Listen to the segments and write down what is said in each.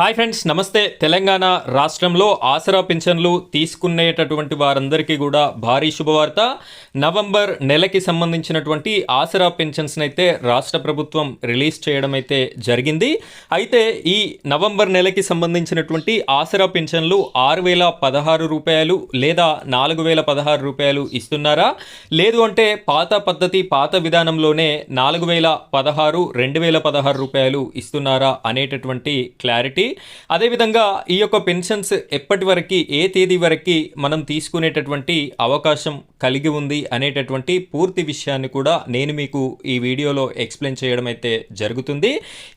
Hi friends నమస్తే. తెలంగాణ రాష్ట్రంలో ఆసరా పింఛన్లు తీసుకునేటటువంటి వారందరికీ కూడా భారీ శుభవార్త. నవంబర్ నెలకి సంబంధించినటువంటి ఆసరా పెన్షన్స్ని అయితే రాష్ట్ర ప్రభుత్వం రిలీజ్ చేయడం అయితే జరిగింది. అయితే ఈ నవంబర్ నెలకి సంబంధించినటువంటి ఆసరా పెన్షన్లు ఆరు వేల పదహారు రూపాయలు లేదా నాలుగు వేల పదహారు రూపాయలు ఇస్తున్నారా? లేదు అంటే పాత పద్ధతి పాత విధానంలోనే నాలుగు వేల పదహారు రెండు వేల పదహారు రూపాయలు ఇస్తున్నారా అనేటటువంటి క్లారిటీ అదేవిధంగా ఈ యొక్క పెన్షన్స్ ఎప్పటి వరకు ఏ తేదీ వరకు మనం తీసుకునేటటువంటి అవకాశం కలిగి ఉంది అనేటటువంటి పూర్తి విషయాన్ని కూడా నేను మీకు ఈ వీడియోలో ఎక్స్ప్లెయిన్ చేయడం అయితే జరుగుతుంది.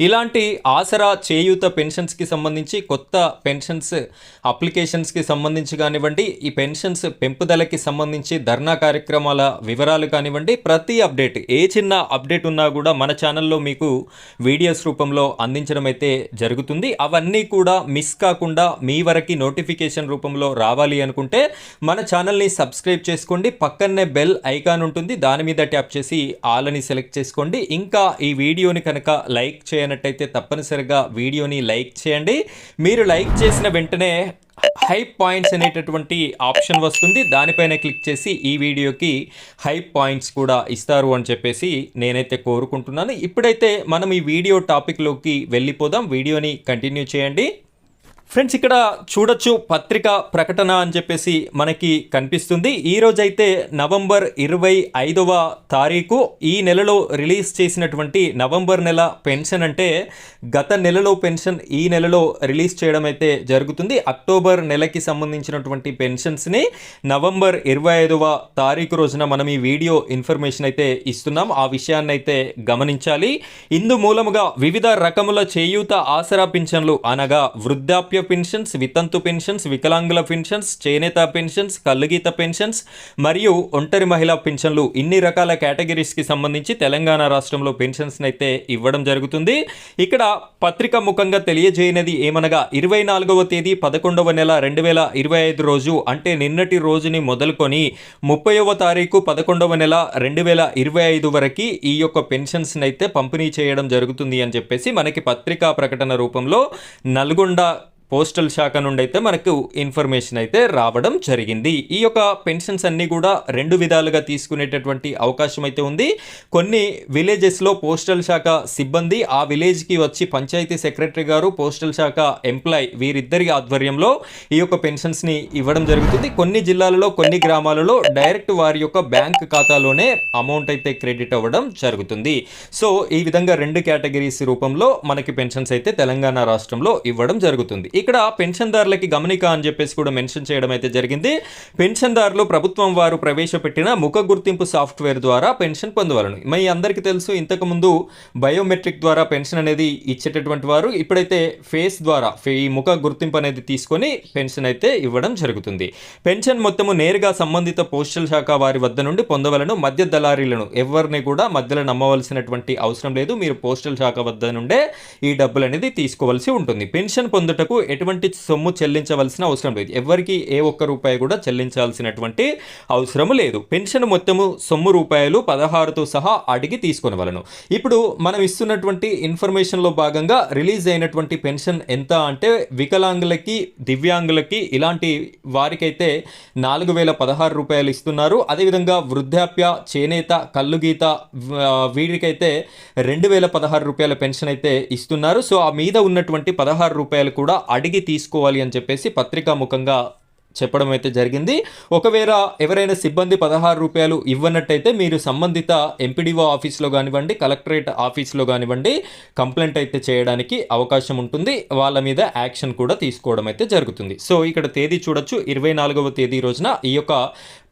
ఇలాంటి ఆసరా చేయూత పెన్షన్స్కి సంబంధించి కొత్త పెన్షన్స్ అప్లికేషన్స్కి సంబంధించి కానివ్వండి ఈ పెన్షన్స్ పెంపుదలకి సంబంధించి ధర్నా కార్యక్రమాల వివరాలు కానివ్వండి ప్రతి అప్డేట్ ఏ చిన్న అప్డేట్ ఉన్నా కూడా మన ఛానల్లో మీకు వీడియోస్ రూపంలో అందించడం అయితే జరుగుతుంది. అవన్నీ కూడా మిస్ కాకుండా మీ వరకు నోటిఫికేషన్ రూపంలో రావాలి అనుకుంటే మన ఛానల్ని సబ్స్క్రైబ్ చేసుకోండి. పక్కనే బెల్ ఐకాన్ ఉంటుంది. దాని మీద ట్యాప్ చేసి ఆల్ అని సెలెక్ట్ చేసుకోండి. ఇంకా ఈ వీడియోని కనుక లైక్ చేయనట్టయితే తప్పనిసరిగా వీడియోని లైక్ చేయండి. మీరు లైక్ చేసిన వెంటనే హై పాయింట్స్ అనేటటువంటి ఆప్షన్ వస్తుంది. దానిపైన క్లిక్ చేసి ఈ వీడియోకి హై పాయింట్స్ కూడా ఇస్తారు అని చెప్పేసి నేనైతే కోరుకుంటున్నాను. ఇప్పుడైతే మనం ఈ వీడియో టాపిక్లోకి వెళ్ళిపోదాం. వీడియోని కంటిన్యూ చేయండి. ఫ్రెండ్స్ ఇక్కడ చూడొచ్చు పత్రిక ప్రకటన అని చెప్పేసి మనకి కనిపిస్తుంది. ఈ రోజైతే నవంబర్ ఇరవై ఐదవ తారీఖు. ఈ నెలలో రిలీజ్ చేసినటువంటి నవంబర్ నెల పెన్షన్ అంటే గత నెలలో పెన్షన్ ఈ నెలలో రిలీజ్ చేయడం అయితే జరుగుతుంది. అక్టోబర్ నెలకి సంబంధించినటువంటి పెన్షన్స్ని నవంబర్ ఇరవై ఐదవ తారీఖు రోజున మనం ఈ వీడియో ఇన్ఫర్మేషన్ అయితే ఇస్తున్నాం. ఆ విషయాన్ని అయితే గమనించాలి. ఇందు మూలముగా వివిధ రకముల చేయూత ఆసరా పింఛన్లు అనగా వృద్ధాప్య పెన్షన్స్ వితంతు పెన్షన్స్ వికలాంగుల పెన్షన్స్ చేనేత పెన్షన్స్ కల్లుగీత పెన్షన్స్ మరియు ఒంటరి మహిళా పెన్షన్లు ఇన్ని రకాల కేటగిరీస్కి సంబంధించి తెలంగాణ రాష్ట్రంలో పెన్షన్స్ని అయితే ఇవ్వడం జరుగుతుంది. ఇక్కడ పత్రిక ముఖంగా తెలియజేయనిది ఏమనగా ఇరవై నాలుగవ తేదీ పదకొండవ నెల రెండు వేల ఇరవై ఐదు రోజు అంటే నిన్నటి రోజుని మొదలుకొని ముప్పైవ తారీఖు పదకొండవ నెల రెండు వేల ఇరవై ఐదు వరకు ఈ యొక్క పెన్షన్స్ని అయితే పంపిణీ చేయడం జరుగుతుంది అని చెప్పేసి మనకి పత్రికా ప్రకటన రూపంలో నల్గొండ పోస్టల్ శాఖ నుండి అయితే మనకు ఇన్ఫర్మేషన్ అయితే రావడం జరిగింది. ఈ యొక్క పెన్షన్స్ అన్నీ కూడా రెండు విధాలుగా తీసుకునేటటువంటి అవకాశం అయితే ఉంది. కొన్ని విలేజెస్లో పోస్టల్ శాఖ సిబ్బంది ఆ విలేజ్కి వచ్చి పంచాయతీ సెక్రటరీ గారు పోస్టల్ శాఖ ఎంప్లాయ్ వీరిద్దరి ఆధ్వర్యంలో ఈ యొక్క పెన్షన్స్ని ఇవ్వడం జరుగుతుంది. కొన్ని జిల్లాలలో కొన్ని గ్రామాలలో డైరెక్ట్ వారి యొక్క బ్యాంక్ ఖాతాలోనే అమౌంట్ అయితే క్రెడిట్ అవ్వడం జరుగుతుంది. సో ఈ విధంగా రెండు కేటగిరీస్ రూపంలో మనకి పెన్షన్స్ అయితే తెలంగాణ రాష్ట్రంలో ఇవ్వడం జరుగుతుంది. ఇక్కడ పెన్షన్దారులకి గమనిక అని చెప్పేసి కూడా మెన్షన్ చేయడం అయితే జరిగింది. పెన్షన్దారులు ప్రభుత్వం వారు ప్రవేశపెట్టిన ముఖ గుర్తింపు సాఫ్ట్వేర్ ద్వారా పెన్షన్ పొందవలను. మీ అందరికీ తెలుసు ఇంతకు ముందు బయోమెట్రిక్ ద్వారా పెన్షన్ అనేది ఇచ్చేటటువంటి వారు ఇప్పుడైతే ఫేస్ ద్వారా ఈ ముఖ గుర్తింపు అనేది తీసుకొని పెన్షన్ అయితే ఇవ్వడం జరుగుతుంది. పెన్షన్ మొత్తము నేరుగా సంబంధిత పోస్టల్ శాఖ వారి వద్ద నుండి పొందవలను. మధ్య దళారీలను ఎవరిని కూడా మధ్యలో నమ్మవలసినటువంటి అవసరం లేదు. మీరు పోస్టల్ శాఖ వద్ద నుండే ఈ డబ్బులు అనేది తీసుకోవాల్సి ఉంటుంది. పెన్షన్ పొందుటకు ఎటువంటి సొమ్ము చెల్లించవలసిన అవసరం లేదు. ఎవరికి ఏ ఒక్క రూపాయి కూడా చెల్లించాల్సినటువంటి అవసరం లేదు. పెన్షన్ మొత్తము సొమ్ము రూపాయలు పదహారుతో సహా అడిగి తీసుకొనవలను. ఇప్పుడు మనం ఇస్తున్నటువంటి ఇన్ఫర్మేషన్లో భాగంగా రిలీజ్ అయినటువంటి పెన్షన్ ఎంత అంటే వికలాంగులకి దివ్యాంగులకి ఇలాంటి వారికైతే నాలుగు వేల పదహారు రూపాయలు ఇస్తున్నారు. అదేవిధంగా వృద్ధాప్య చేనేత కల్లుగీత వీరికైతే రెండు వేల పదహారు రూపాయల పెన్షన్ అయితే ఇస్తున్నారు. సో ఆ మీద ఉన్నటువంటి పదహారు రూపాయలు కూడా అడిగి తీసుకోవాలి అని చెప్పేసి పత్రికా ముఖంగా చెప్పడం అయితే జరిగింది. ఒకవేళ ఎవరైనా సిబ్బంది పదహారు రూపాయలు ఇవ్వనట్టయితే మీరు సంబంధిత ఎంపీడీఓ ఆఫీస్లో కానివ్వండి కలెక్టరేట్ ఆఫీస్లో కానివ్వండి కంప్లైంట్ అయితే చేయడానికి అవకాశం ఉంటుంది. వాళ్ళ మీద యాక్షన్ కూడా తీసుకోవడం అయితే జరుగుతుంది. సో ఇక్కడ తేదీ చూడొచ్చు. ఇరవై నాలుగవ తేదీ రోజున ఈ యొక్క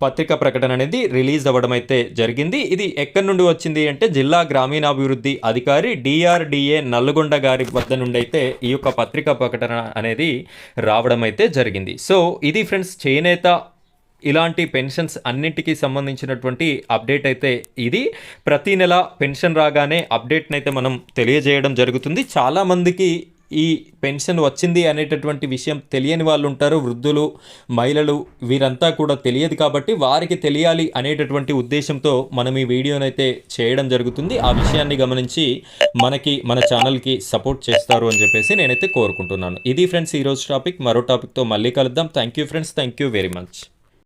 పత్రిక ప్రకటన అనేది రిలీజ్ అవ్వడం అయితే జరిగింది. ఇది ఎక్కడి నుండి వచ్చింది అంటే జిల్లా గ్రామీణాభివృద్ధి అధికారి డిఆర్డిఏ నల్గొండ గారి వద్ద నుండి అయితే ఈ యొక్క పత్రికా ప్రకటన అనేది రావడం అయితే జరిగింది. సో ఇది ఫ్రెండ్స్ చేనేత ఇలాంటి పెన్షన్స్ అన్నింటికి సంబంధించినటువంటి అప్డేట్ అయితే ఇది. ప్రతి నెల పెన్షన్ రాగానే అప్డేట్ని అయితే మనం తెలియజేయడం జరుగుతుంది. చాలామందికి ఈ పెన్షన్ వచ్చింది అనేటటువంటి విషయం తెలియని వాళ్ళు ఉంటారు వృద్ధులు మహిళలు వీరంతా కూడా తెలియదు కాబట్టి వారికి తెలియాలి అనేటటువంటి ఉద్దేశంతో మనం ఈ వీడియోనైతే చేయడం జరుగుతుంది. ఆ విషయాన్ని గమనించి మనకి మన ఛానల్కి సపోర్ట్ చేస్తారు అని చెప్పేసి నేనైతే కోరుకుంటున్నాను. ఇది ఫ్రెండ్స్ ఈరోజు టాపిక్. మరో టాపిక్తో మళ్ళీ కలుద్దాం. Thank you friends. Thank you very much.